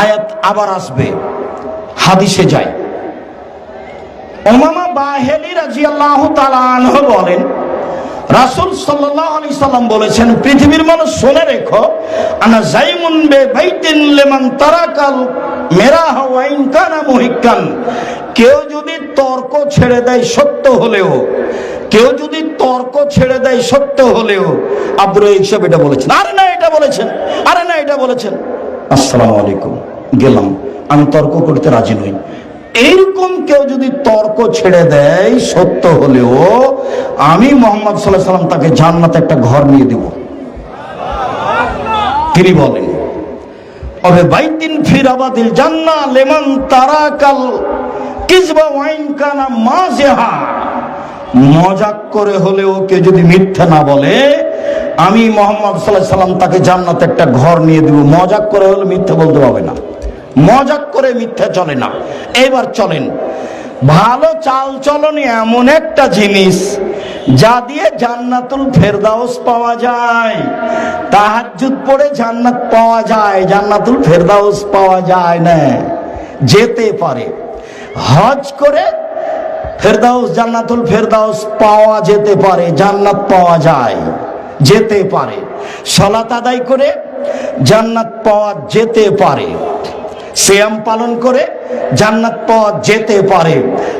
আয়াত আবার আসবে। হাদিসে যায়। ওমামা বাহেলি রাজিয়াল্লাহু তাআলা আনহু বলেন, রাসূল সাল্লাল্লাহু আলাইহি সাল্লাম বলেছেন, পৃথিবীর মানুষ শুনে রেখো, আনা জাইমুন বে বাইতিন লিমান তারাকাল মেরাহ ওয়া ইন কানা মুহিক্কান। কেউ যদি তর্ক ছেড়ে দেয় সত্য হলেও, কেউ যদি তর্ক ছেড়ে দেয় সত্য হলেও আব্দুল ইকসাব এটা বলেছেন। আরে না, এটা বলেছেন। আরে না, এটা বলেছেন। আসসালামু আলাইকুম। গেলাম। আমি তর্ক করতে রাজি নই। এইরকম কেউ যদি তর্ক ছেড়ে দেয়, সত্য হলেও আমি মোহাম্মদ সাল্লাহ সাল্লাম তাকে জান্নাতে একটা ঘর নিয়ে দেব। তিনি বলেন, অবে বাইতিন ফিরাবাদিল জান্না লেমান তারাকাল কিসবা ওয়াইন কানা মাজেহা মজাক করে হলেও কেউ যদি মিথ্যা না বলে আমি মোহাম্মদ সাল্লাহ সাল্লাম তাকে জান্নাতে একটা ঘর নিয়ে দেব। মজাক করে হলে মিথ্যা বলতে পারবে না। মজাক করে মিথ্যা চলে না। এবার চলেন। ভালো চাল চলন এমন একটা জিনিস যা দিয়ে জান্নাতুল ফেরদাউস পাওয়া যায়। তাহাজ্জুদ পড়ে জান্নাত পাওয়া যায়, জান্নাতুল ফেরদাউস পাওয়া যায় না। যেতে পারে। হজ করে ফেরদাউস, জান্নাতুল ফেরদাউস পাওয়া যেতে পারে, জান্নাত পাওয়া যায়। যেতে পারে। সলাত আদায় করে জান্নাত পাওয়া যেতে পারে। সিয়াম পালন করে জান্নাত পাওয়া যেতে পারে।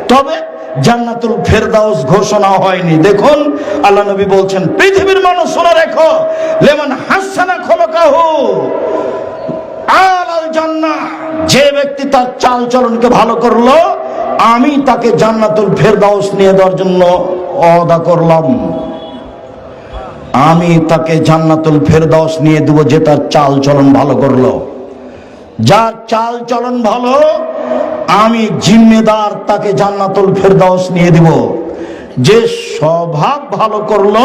তবে জান্নাতুল ফেরদাউস ঘোষণা হয়নি। দেখুন, আল্লাহ নবী বলছেন, পৃথিবীর মানুষ শুনে রেখো, লেমন হাসানা খলকাহু আলাল জান্নাহ। যে ব্যক্তি তার চাল চলনকে ভালো করল, আমি তাকে জান্নাতুল ফেরদাউস নিয়ে দেওয়ার জন্য অদা করলাম। আমি তাকে জান্নাতুল ফেরদাউস নিয়ে দেব যে তার চাল চলন ভালো করল। যার চাল চলন ভালো, আমি জিম্মেদার তাকে জান্নাতুল ফেরদাউস নিয়ে দিব। যে স্বভাব ভালো করল,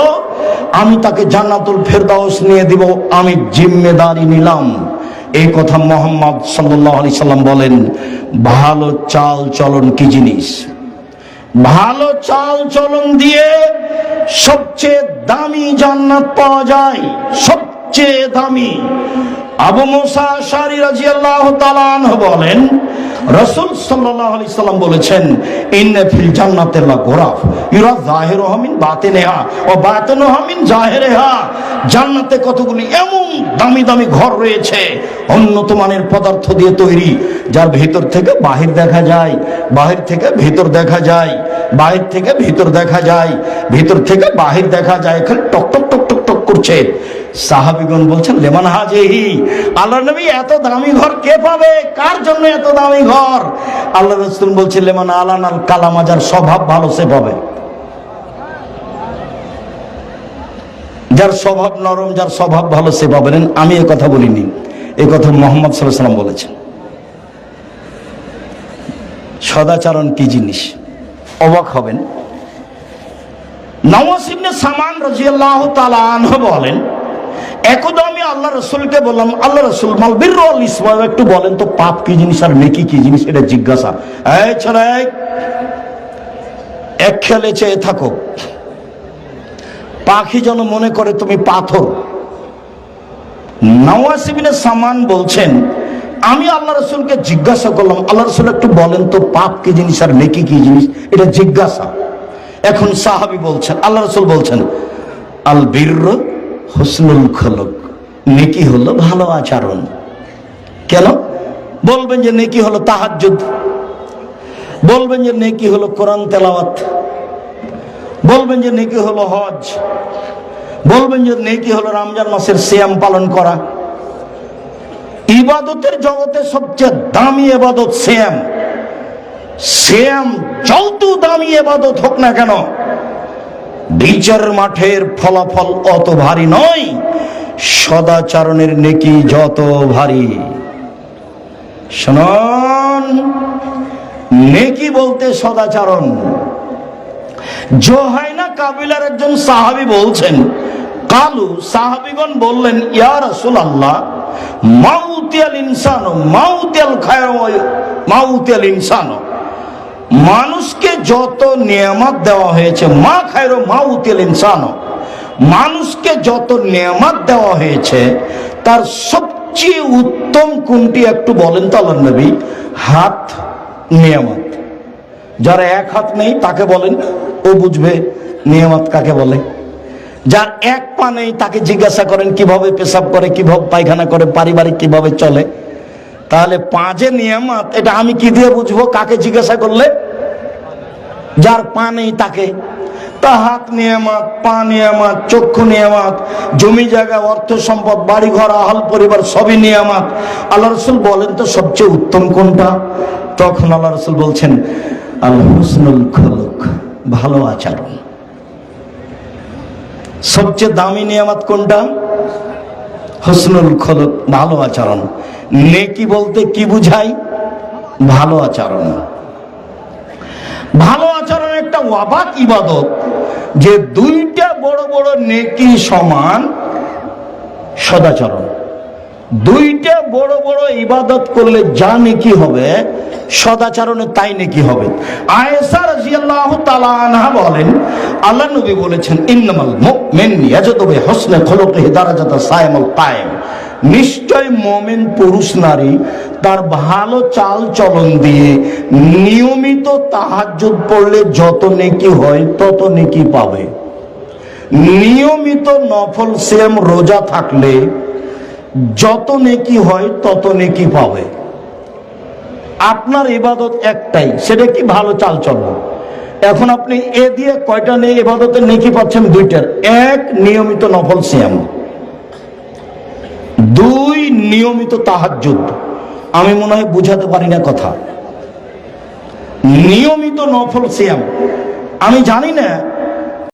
আমি তাকে জান্নাতুল ফেরদাউস নিয়ে দিব। আমি জিম্মেদারি নিলাম। এই কথা মোহাম্মদ সাল্লাহ আলি সাল্লাম বলেন, ভালো চাল চলন কি জিনিস? ভালো চাল চলন দিয়ে সবচেয়ে দামি জান্নাত পাওয়া যায়, সবচেয়ে দামি। আবু মুসা শারি রাজিয়াল্লাহু তাআলা আনহু বলেন, রাসূল সাল্লাল্লাহু আলাইহি সাল্লাম বলেছেন, ইন্না ফিল জান্নাতি লা গুরাফ, ইউরা যাহিরুহা মিন বাতিনিহা, ও বাতিনুহা মিন জাহিরিহা জান্নাতে কতগুলি এমন দামি দামি ঘর রয়েছে, উন্নত মানের পদার্থ দিয়ে তৈরি, যার ভিতর থেকে বাহির দেখা যায়, বাহির থেকে ভিতর দেখা যায়। বাহির থেকে ভিতর দেখা যায়, ভিতর থেকে বাহির দেখা যায়, এখানে টক টক টক টক টক করছে। সাহাবিগণ বলছেন, লেমান হাজেহি? আল্লাহ নবী এত দামি ঘর কে পাবে? কার জন্য এত দামি ঘর? আল্লাহ রসুল বলছে লেমান আলান আল কালামা, যার স্বভাব ভালো সে পাবে। যার স্বভাব নরম, যার স্বভাব ভালো সে পাবেন আমি এ কথা বলিনি। এই কথা মোহাম্মদ সাল্লাহ সাল্লাম বলেছেন। সদাচরণ কি জিনিস? অবাক হবেন। নওয়াজ ইবনে সামান রাদিয়াল্লাহু তাআলা আনহু বলেন একদা আমি আল্লাহ রসুলকে বললাম, আল্লাহ রসুল, মাল বীর ইসমাম একটু বলেন তো পাপ কি জিনিস আর নেকি কি জিনিস, এটা জিজ্ঞাসা। এই ছেলে, এক খেলে চেয়ে থাকো। পাখি যেন মনে করে তুমি পাথর। নওয়াজ ইবনে সামান বলছেন আমি আল্লাহ রসুলকে জিজ্ঞাসা করলাম, আল্লাহ রসুল একটু বলেন তো, পাপ কি জিনিস আর নেকি কি জিনিস? এটা জিজ্ঞাসা। এখন সাহাবি বলছেন, আল্লাহ রসুল বলছেন, আল বীর হসনুল খলক, নেকি হলো ভালো আচরণ। কেন? বলবেন যে নেকি হলো তাহাজ্জুদ। বলবেন যে নেকি হলো কোরআন তেলাওয়াত। বলবেন যে নেকি হলো হজ। বলবেন যে নেকি হলো রমজান মাসের সিয়াম পালন করা। ইবাদতের জগতে সবচেয়ে দামি এবাদত শ্যাম শ্যাম যত দামি এবাদত হোক না কেন, বিচার মাঠের ফলাফল অত ভারী নয়, সদাচারণের নেকি যত ভারী। শুনুন, নেকি বলতে সদাচারণ। জোহাইনা কাবিলার একজন সাহাবি বলছেন, কালু সাহাবিগণ বললেন, ইয়া রাসূলুল্লাহ মাউতিয়াল ইনসানু, মাউতিয়াল খায়র মাউতিয়াল ইনসানু। মানুষকে যত নিয়ামত দেওয়া হয়েছে, মা খায়র মাউতিয়াল ইনসানু। মানুষকে যত নিয়ামত দেওয়া হয়েছে, তার সবচেয়ে উত্তম কোনটি একটু বলেন তো নবী? হাত নিয়ামত। যারা এক হাত নেই, তাকে বলেন, ও বুঝবে নিয়ামত কাকে বলে। যার এক পা নেই তাকে জিজ্ঞাসা করেন, কীভাবে পেশাব করে, কীভাবে পায়খানা করে, পারিবারিক কীভাবে চলে? তাহলে পাঁচে নিয়ামত, এটা আমি কি দিয়ে বুঝব? কাকে জিজ্ঞাসা করলে? যার পা নেই তাকে। তা হাত নিয়ামত, পা নিয়ামত, চক্ষু নিয়ামত, জমি জায়গা, অর্থ সম্পদ বাড়ি ঘর আহল পরিবার, সবই নিয়ামত। আল্লাহ রসুল বলেন তো, সবচেয়ে উত্তম কোনটা? তখন আল্লাহ রসুল বলছেন আল হুসনুল খলক ভালো আচরণ। সবচেয়ে দামি নিয়ামত কোনটা? হুসনুল খলক, ভালো আচরণ। নেকি বলতে কি বুঝাই? ভালো আচরণ। ভালো আচরণ একটা অবাক ইবাদত যে দুইটা বড় বড় নেকি সমান সদাচরণ। দুইটা বড় বড় ইবাদত করলে যা নেকি হবে সদাচরণে তাই নাকি হবে? আয়েশা রাদিয়াল্লাহু তাআলা আনহা বলেন আল্লাহ নবী বলেছেন, ইন্নামাল মুমিন ইয়াজদু বিহুসনি খুলুকিহি দারাজাতা সাইমুল কায়েম। নিশ্চয় মোমেন পুরুষ, নারী তার ভালো চাল চলন দিয়ে নিয়মিত তাহাজ্জুদ পড়লে যত নেকি হয় তত নেকি পাবে। নিয়মিত নফল সেম রোজা থাকলে যত নেকি হয় তত নেকি পাবে। আপনার ইবাদত একটাই, সেটা কি ভালো চাল চলন এখন আপনি এ দিয়ে কয়টা নেই ইবাদতের নেকি পাচ্ছেন? দুইটার। এক, নিয়মিত নফল সিয়াম। দুই, নিয়মিত তাহাজ্জুদ। আমি মনে হয় বুঝাতে পারি না কথা। নিয়মিত নফল সিয়াম। আমি জানি না